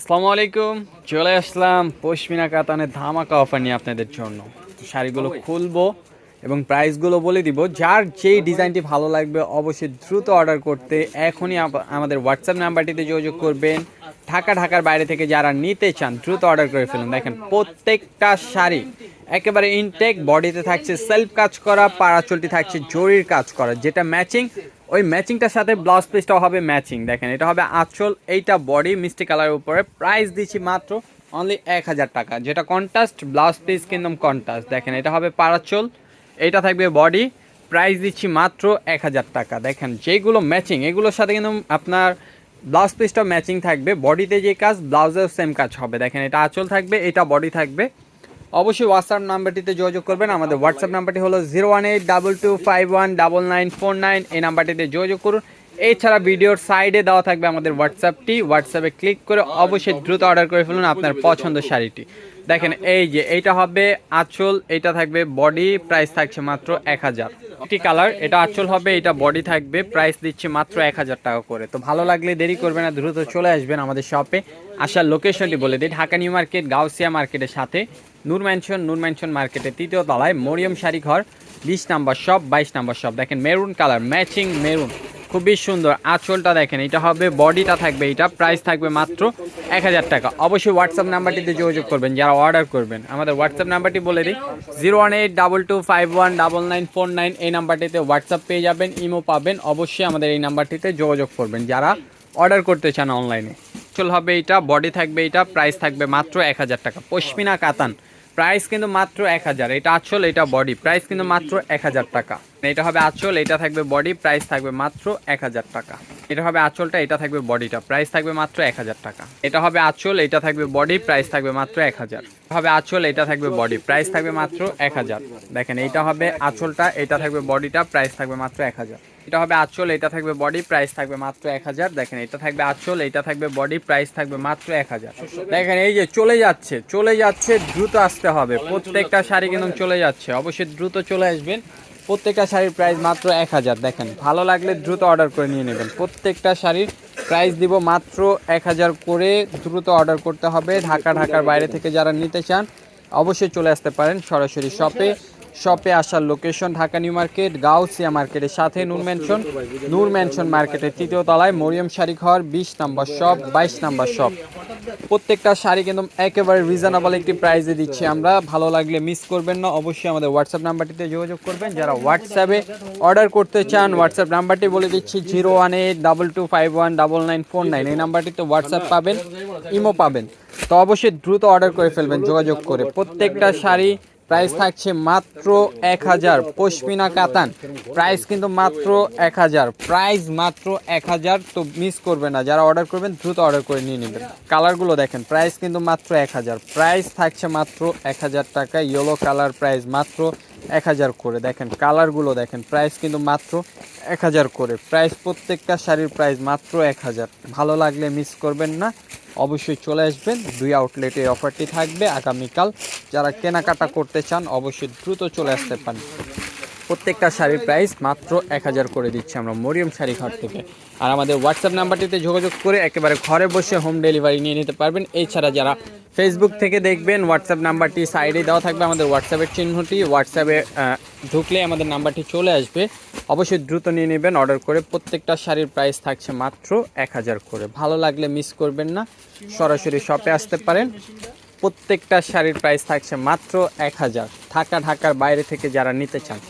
আসসালামু আলাইকুম। চলে আসলাম পশমিনা কাতানের ধামাকা অফার নিয়ে আপনাদের জন্য। শাড়িগুলো খুলবো এবং প্রাইসগুলো বলে দিব। যার যেই ডিজাইনটি ভালো লাগবে অবশ্যই দ্রুত অর্ডার করতে এখনই আমাদের হোয়াটসঅ্যাপ নাম্বারটিতে যোগাযোগ করবেন। ঢাকা ঢাকার বাইরে থেকে যারা নিতে চান দ্রুত অর্ডার করে ফেলুন। দেখেন প্রত্যেকটা শাড়ি একেবারে ইনটেক বডিতে থাকছে সেলফ কাজ করা পাড়াচলটি থাকছে জরির কাজ করা যেটা ম্যাচিং ওই ম্যাচিংটার সাথে ব্লাউজ পিসটাও হবে ম্যাচিং, দেখেন। এটা হবে আঁচল, এইটা বডি, মিষ্টি কালারের উপরে। প্রাইস দিচ্ছি মাত্র অনলি এক হাজার টাকা। যেটা কন্ট্রাস্ট ব্লাউজ পিস কিন্তু কন্ট্রাস্ট দেখেন। এটা হবে পাড়াচল, এইটা থাকবে বডি। প্রাইস দিচ্ছি মাত্র এক হাজার টাকা। দেখেন, যেগুলো ম্যাচিং এগুলোর সাথে কিন্তু আপনার ব্লাউজ পিসটা ম্যাচিং থাকবে। বডিতে যে কাজ, ব্লাউজেও সেম কাজ হবে। দেখেন, এটা আঁচল থাকবে, এটা বডি থাকবে। অবশ্যই হোয়াটসঅ্যাপ নাম্বারটিতে যোগাযোগ করবেন। আমাদের হোয়াটসঅ্যাপ নাম্বারটি হলো zero one eight double two five one double nine four nine এই নাম্বারটিতে যোগাযোগ করুন। এছাড়া ভিডিওর সাইডে দেওয়া থাকবে আমাদের হোয়াটসঅ্যাপটি হোয়াটসঅ্যাপে ক্লিক করে অবশ্যই দ্রুত অর্ডার করে ফেলুন আপনার পছন্দ শাড়িটি। দেখেন, এই যে, এইটা হবে আঁচল এটা থাকবে বডি, প্রাইস থাকছে মাত্র এক হাজার। একটি কালার, এটা আঁচল হবে, এটা বডি থাকবে, প্রাইস দিচ্ছে মাত্র এক হাজার টাকা করে। তো ভালো লাগলে দেরি করবে না, দ্রুত চলে আসবেন আমাদের শপে। আসার লোকেশনটি বলে দিই, ঢাকা নিউ মার্কেট, গাউসিয়া মার্কেটের সাথে। নূর ম্যানশন নূর ম্যানশন মার্কেটের তৃতীয় তলায় মরিয়ম শাড়ি ঘর বিশ নাম্বার শপ, বাইশ নাম্বার শপ। দেখেন, মেরুন কালার ম্যাচিং মেরুন। খুবই সুন্দর। আঁচলটা দেখেন, এটা হবে, বডিটা থাকবে, এটা প্রাইস থাকবে মাত্র এক হাজার টাকা। অবশ্যই হোয়াটসঅ্যাপ নাম্বারটিতে যোগাযোগ করবেন, যারা অর্ডার করবেন। আমাদের হোয়াটসঅ্যাপ নাম্বারটি বলে দিই zero one eight double two five one double nine four nine এই নাম্বারটিতে হোয়াটসঅ্যাপ পেয়ে যাবেন ইমো পাবেন। অবশ্যই আমাদের এই নাম্বারটিতে যোগাযোগ করবেন, যারা অর্ডার করতে চান অনলাইনে চল হবে এটা বডি থাকবে এটা প্রাইস থাকবে মাত্র এক হাজার টাকা। পশমিনা কাতান প্রাইস কিন্তু মাত্র এক হাজার। এটা আঁচল, এটা বডি প্রাইস কিন্তু মাত্র এক হাজার টাকা। এটা হবে আঁচল, এটা থাকবে বডি প্রাইস থাকবে মাত্র এক হাজার টাকা। এটা হবে আঁচলটা, এটা থাকবে বডিটা। প্রাইস থাকবে মাত্র এক হাজার টাকা। এটা হবে আঁচল, এটা থাকবে বডি, প্রাইস থাকবে মাত্র এক হাজার। হবে আঁচল, এটা থাকবে বডি, প্রাইস থাকবে মাত্র এক হাজার। দেখেন এইটা হবে আঁচলটা, এটা থাকবে বডিটা, প্রাইস থাকবে মাত্র এক হাজার। এটা হবে আঁচল, এটা থাকবে বডি, প্রাইস থাকবে মাত্র এক হাজার। দেখেন, এটা থাকবে আঁচল, এটা থাকবে বডি, প্রাইস থাকবে মাত্র এক হাজার। দেখেন, এই যে চলে যাচ্ছে চলে যাচ্ছে, দ্রুত আসতে হবে। প্রত্যেকটা শাড়ি কিন্তু চলে যাচ্ছে। অবশ্যই দ্রুত চলে আসবেন। প্রত্যেকটা শাড়ির প্রাইস মাত্র এক হাজার। দেখেন, ভালো লাগলে দ্রুত অর্ডার করে নিয়ে নেবেন। প্রত্যেকটা শাড়ির প্রাইস দিব মাত্র এক হাজার করে দ্রুত অর্ডার করতে হবে। ঢাকা, ঢাকার বাইরে থেকে যারা নিতে চান, অবশ্যই চলে আসতে পারেন সরাসরি শপে শপে আসার location Dhaka New Market, Gausia মার্কেটের সাথে নূর ম্যানশন নূর ম্যানশন মার্কেটের তৃতীয় তলায় মরিয়ম শাড়ি ঘর, বিশ নাম্বার শপ, বাইশ নাম্বার শপ। প্রত্যেকটা শাড়ি কিন্তু একেবারে রিজনেবল একটি প্রাইসে দিচ্ছি আমরা। ভালো লাগলে মিস করবেন না, অবশ্যই আমাদের হোয়াটসঅ্যাপ নাম্বারটিতে যোগাযোগ করবেন। যারা হোয়াটসঅ্যাপে অর্ডার করতে চান হোয়াটসঅ্যাপ নাম্বারটি বলে দিচ্ছি zero one eight double two five one double nine four nine এই নাম্বারটিতে হোয়াটসঅ্যাপ পাবেন ইমো পাবেন। তো অবশ্যই দ্রুত অর্ডার করে ফেলবেন, যোগাযোগ করে। প্রত্যেকটা শাড়ি প্রাইস থাকছে মাত্র এক হাজার পশমিনা কাতান। প্রাইস কিন্তু মাত্র এক হাজার। প্রাইস মাত্র এক হাজার, তো মিস করবে না। যারা অর্ডার করবেন, দ্রুত অর্ডার করে নিয়ে নেবেন। কালারগুলো দেখেন প্রাইস কিন্তু মাত্র এক হাজার। প্রাইস থাকছে মাত্র এক হাজার টাকা। ইয়েলো কালার প্রাইস মাত্র এক হাজার করে। দেখেন, কালারগুলো দেখেন প্রাইস কিন্তু মাত্র এক হাজার করে। প্রাইস প্রত্যেকটা শাড়ির প্রাইস মাত্র এক হাজার। ভালো লাগলে মিস করবেন না। অবশ্যই চলে আসবেন। দুই আউটলেটে অফারটি থাকবে আগামীকাল। যারা কেনাকাটা করতে চান, অবশ্যই দ্রুত চলে আসতে পারেন। প্রত্যেকটা শাড়ির প্রাইস মাত্র এক হাজার করে দিচ্ছি আমরা মরিয়ম শাড়ি ঘর থেকে। আর আমাদের হোয়াটসঅ্যাপ নাম্বারটিতে যোগাযোগ করে একেবারে ঘরে বসে হোম ডেলিভারি নিয়ে নিতে পারবেন। এছাড়া যারা ফেসবুক থেকে দেখবেন হোয়াটসঅ্যাপ নাম্বারটি সাইডে দেওয়া থাকবে আমাদের হোয়াটসঅ্যাপের চিহ্নটি। হোয়াটসঅ্যাপে ঢুকলে আমাদের নাম্বারটি চলে আসবে। অবশ্যই দ্রুত নিয়ে নেবেন অর্ডার করে প্রত্যেকটা শাড়ির প্রাইস থাকছে মাত্র এক হাজার করে। ভালো লাগলে মিস করবেন না, সরাসরি শপে আসতে পারেন। প্রত্যেকটা শাড়ির প্রাইস থাকছে মাত্র এক হাজার। ঢাকা, ঢাকার বাইরে থেকে যারা নিতে চান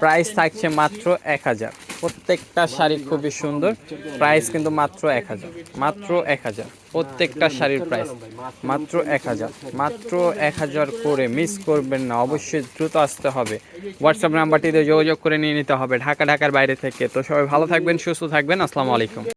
প্রাইস থাকছে মাত্র এক হাজার। প্রত্যেকটা শাড়ি খুবই সুন্দর। প্রাইস কিন্তু মাত্র এক হাজার। মাত্র এক হাজার। প্রত্যেকটা শাড়ির প্রাইস মাত্র এক হাজার। মাত্র এক হাজার করে মিস করবেন না। অবশ্যই দ্রুত আসতে হবে। হোয়াটসঅ্যাপ নাম্বারটিতে যোগাযোগ করে নিয়ে নিতে হবে ঢাকা, ঢাকার বাইরে থেকে। তো সবাই ভালো থাকবেন, সুস্থ থাকবেন। আসসালামু আলাইকুম।